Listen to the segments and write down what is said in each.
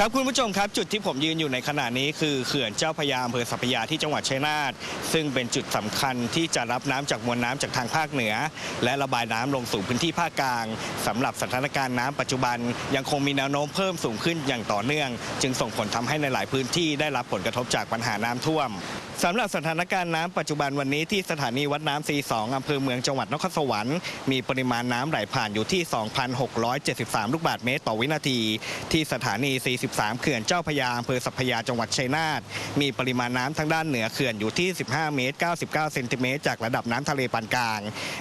ครับคุณผู้ชมครับจุดที่ผมยืนอยู่ในขณะนี้คือเขื่อนเจ้าพยาอำเภอสัพยาที่จังหวัดชัยนาทซึ่งเป็นจุดสำคัญที่จะรับน้ำจากมวลน้ำจากทางภาคเหนือ และระบายน้ำลงสู่พื้นที่ภาคกลางสำหรับสถานการณ์น้ำปัจจุบัน ยังคงมีแนวโน้มเพิ่มสูงขึ้นอย่างต่อเนื่อง จึงส่งผลทำให้ในหลายพื้นที่ได้รับผลกระทบจากปัญหาน้ำท่วมสำหรับสถานการณ์น้ำปัจจุบันวันนี้ที่สถานีวัดน้ำซีสองอำเภอเมืองจังหวัดนครสวรรค์มีปริมาณน้ำไหลผ่านอยู่ที่ 2,673 ลูกบาศก์เมตรต่อวินาที ที่สถานี 43 เขื่อนเจ้าพยาอำเภอสัพยาจังหวัดชัยนาทมีปริมาณน้ำทางด้านเหนือเขื่อนอยู่ที่ 15 เมตร 99 เซนติเมตรจากระดับน้ำทะเลปานกลาง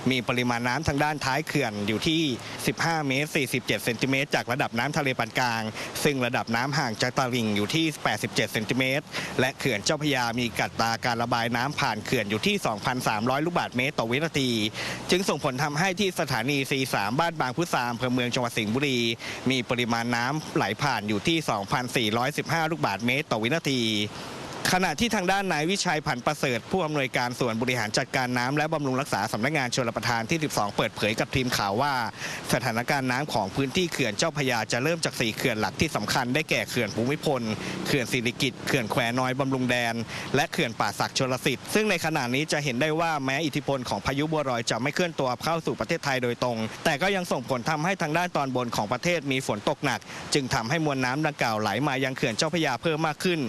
มีปริมาณน้ำทางด้านท้ายเขื่อนอยู่ที่ 15 เมตร 47 เซนติเมตรจากระดับน้ำทะเลปานกลาง ซึ่งระดับน้ำห่างจากตลิ่งอยู่ที่ 87 เซนติเมตรและเขื่อนเจ้าพยามีกัดตราการระบายน้ำผ่านเขื่อนอยู่ที่ 2,300 ลูกบาศก์เมตรต่อวินาที จึงส่งผลทำให้ที่สถานี C3 บ้านบางพุทราอำเภอเมืองจังหวัดสิงห์บุรี มีปริมาณน้ำไหลผ่านอยู่ที่ 2,415 ลูกบาศก์เมตรต่อวินาที ขณะที่ทางด้านนายวิชัยผันประเสริฐผู้อำนวยการส่วนบริหารจัดการน้ำและบำรุงรักษาสำนักงานชลประทานที่ 12 เปิดเผยกับทีมข่าวว่า สถานการณ์น้ำของพื้นที่เขื่อนเจ้าพยาจะเริ่มจากสี่เขื่อนหลักที่สำคัญได้แก่เขื่อนภูมิพล เขื่อนสิริกิติ์เขื่อนแควน้อยบำรุงแดน และเขื่อนป่าสักชลสิทธิ์ซึ่งในขณะนี้จะเห็นได้ว่าแม้อิทธิพลของพายุบัวรอยจะไม่เคลื่อนตัวเข้าสู่ประเทศไทยโดยตรง แต่ก็ยังส่งผลทำให้ทางด้านตอนบนของประเทศมีฝนตกหนัก จึงทำให้มวลน้ำดังกล่าวไหลมายังเขื่อนเจ้าพยาเพิ่มมากขึ้น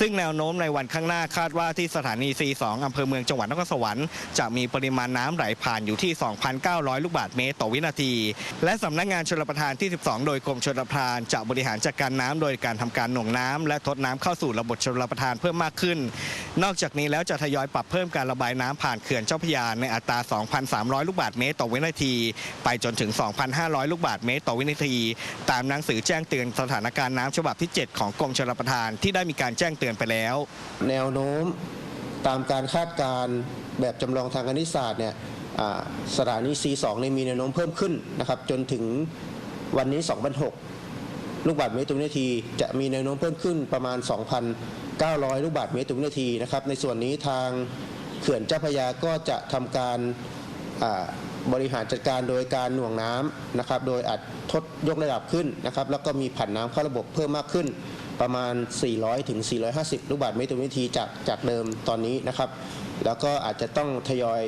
ซึ่งแนวโน้มในวันข้างหน้าคาดว่าที่สถานี C2 อำเภอเมืองจังหวัดนครสวรรค์จะมีปริมาณน้ำไหลผ่านอยู่ที่ 2,900 ลูกบาศก์เมตรต่อวินาที และสำนักงานชลประทานที่ 12 โดยกรมชลประทานจะบริหารจัดการน้ำโดยการทำการหน่วงน้ำและทดน้ำเข้าสู่ระบบชลประทานเพิ่มมากขึ้น นอกจากนี้แล้วจะทยอยปรับเพิ่มการระบายน้ำผ่านเขื่อนเจ้าพระยาในอัตรา 2,300 ลูกบาศก์เมตรต่อวินาที ไปจนถึง 2,500 ลูกบาศก์เมตรต่อวินาที ตามหนังสือแจ้งเตือนสถานการณ์น้ำฉบับที่ 7 ของกรมชลประทานที่ได้มีการแจ้งเตือนไปแล้วแนวโน้มตามการคาดการณ์แบบจำลองทางคณิตศาสตร์เนี่ยสถานี C2 เนี่ยมีแนวโน้มเพิ่มขึ้นนะครับจนถึงวันนี้ 2,006 ลูกบาศก์เมตรต่อวินาที จะมีแนวโน้มเพิ่มขึ้นประมาณ 2,900 ลูกบาศก์เมตรต่อวินาทีนะครับในส่วนนี้ทางเขื่อนเจ้าพยาก็จะทำการบริหารจัดการโดยการหน่วงน้ำนะครับ โดยอัดทดยกระดับขึ้นนะครับ แล้วก็มีผันน้ำเข้าระบบเพิ่มมากขึ้น ประมาณ 400ถึง450 ลูกบาทเมตรต่อวินาทีจากจากเดิมตอนนี้นะครับ แล้วก็อาจจะต้องทยอย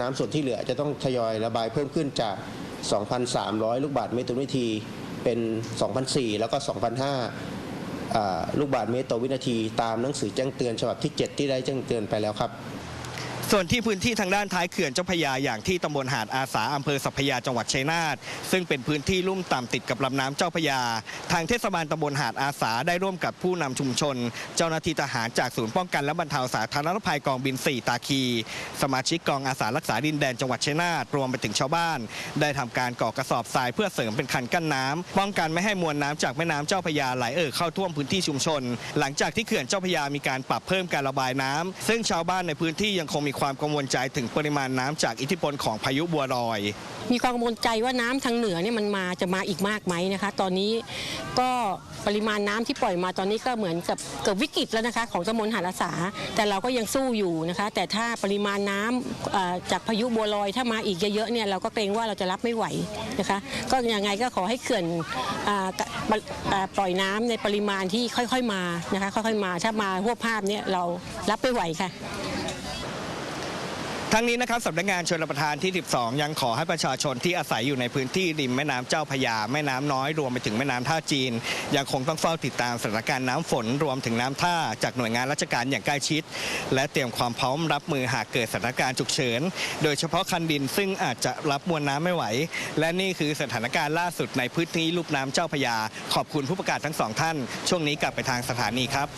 น้ำส่วนที่เหลือจะต้องทยอยระบายเพิ่มขึ้นจาก 2,300 ลูกบาทเมตรต่อวินาทีเป็น2,400แล้วก็2,500ลูกบาทเมตรต่อวินาทีตามหนังสือแจ้งเตือนฉบับที่ 7 ที่ได้แจ้งเตือนไปแล้วครับ ส่วนที่พื้นที่ทางด้านท้ายเขื่อนเจ้าพยาอย่างที่ตำบลหาดอาสาอำเภอสัพพยาจังหวัดชัยนาทซึ่งเป็นพื้นที่ลุ่มต่ำติดกับลำน้ำเจ้าพยา ทางเทศบาลตำบลหาดอาสาได้ร่วมกับผู้นำชุมชน เจ้าหน้าที่ทหารจากศูนย์ป้องกันและบรรเทาสาธารณภัยกองบิน 4 ตาคี สมาชิกกองอาสารักษาดินแดนจังหวัดชัยนาทรวมไปถึงชาวบ้าน ได้ทำการก่อกระสอบทรายเพื่อเสริมเป็นคันกั้นน้ำป้องกันไม่ให้มวลน้ำจากแม่น้ำเจ้าพยาไหลเอ่อเข้าท่วมพื้นที่ชุมชน หลังจากที่เขื่อนเจ้าพยามีการปรับเพิ่มการระบายน้ำซึ่งชาวบ้านในพื้นที่ยังคงมีความกังวลใจถึงปริมาณน้ำจากอิทธิพลของพายุบัวรอย มีความกังวลใจว่าน้ำทางเหนือเนี่ยมันมาจะมาอีกมากไหมนะคะ ตอนนี้ก็ปริมาณน้ำที่ปล่อยมาตอนนี้ก็เหมือนกับเกิดวิกฤตแล้วนะคะ ของตำบลหาดอาสา แต่เราก็ยังสู้อยู่นะคะ แต่ถ้าปริมาณน้ำเอ่อจากพายุบัวลอยถ้ามาอีกเยอะๆเนี่ยเราก็เกรงว่าเราจะรับไม่ไหวนะคะ ก็ยังไงก็ขอให้เขื่อนอปล่อยน้ำในปริมาณที่ค่อยๆมานะคะค่อยๆมาถ้ามาหัวภาพเนี่ยเรารับไม่ไหวค่ะ ทั้งนี้นะครับสำนักงานชลประทานที่ 12 ยังขอให้ประชาชนที่อาศัยอยู่ในพื้นที่ริมแม่น้ำเจ้าพยาแม่น้ำน้อยรวมไปถึงแม่น้ำท่าจีน ยังคงต้องเฝ้าติดตามสถานการณ์น้ำฝนรวมถึงน้ำท่าจากหน่วยงานราชการอย่างใกล้ชิด และเตรียมความพร้อมรับมือหากเกิดสถานการณ์ฉุกเฉิน โดยเฉพาะคันดินซึ่งอาจจะรับมวลน้ำไม่ไหว และนี่คือสถานการณ์ล่าสุดในพื้นที่ลุ่มน้ำเจ้าพยา ขอบคุณผู้ประกาศทั้งสองท่าน ช่วงนี้กลับไปทางสถานีครับ